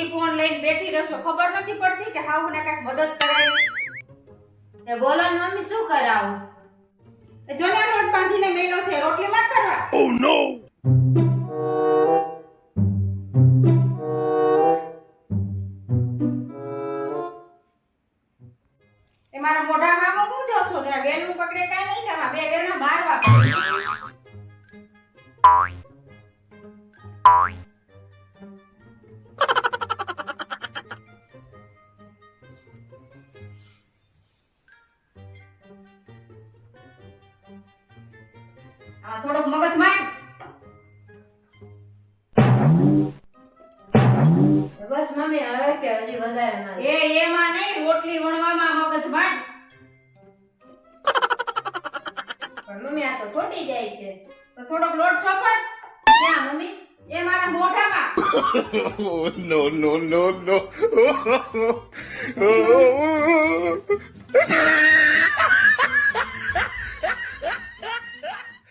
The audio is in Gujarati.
દી ફોન લઈને બેઠી રહેશો ખબર નથી પડતી કે હાવ ને કાંઈક મદદ કરાવી એ બોલો ને મમ્મી શું કરાવું? જોને રોટ બાંધીને મેલો છે રોટલી મત કરવા. એ મારા મોઢા હામો હું જોશો ને આ પકડે કાંઈ નહીં થવા બે બેના મારવા પડે. આ થોડોક મગજમાં બસ મમ્મી હવે કે હજી વધારે ના એ એમાં નહીં રોટલી વણવામાં મગજ માર. પણ મમ્મી આ તો છોટી જાય છે. તો થોડોક લોટ ચોપડ. ક્યાં મમ્મી? એ મારા મોઢામાં. no, no, no.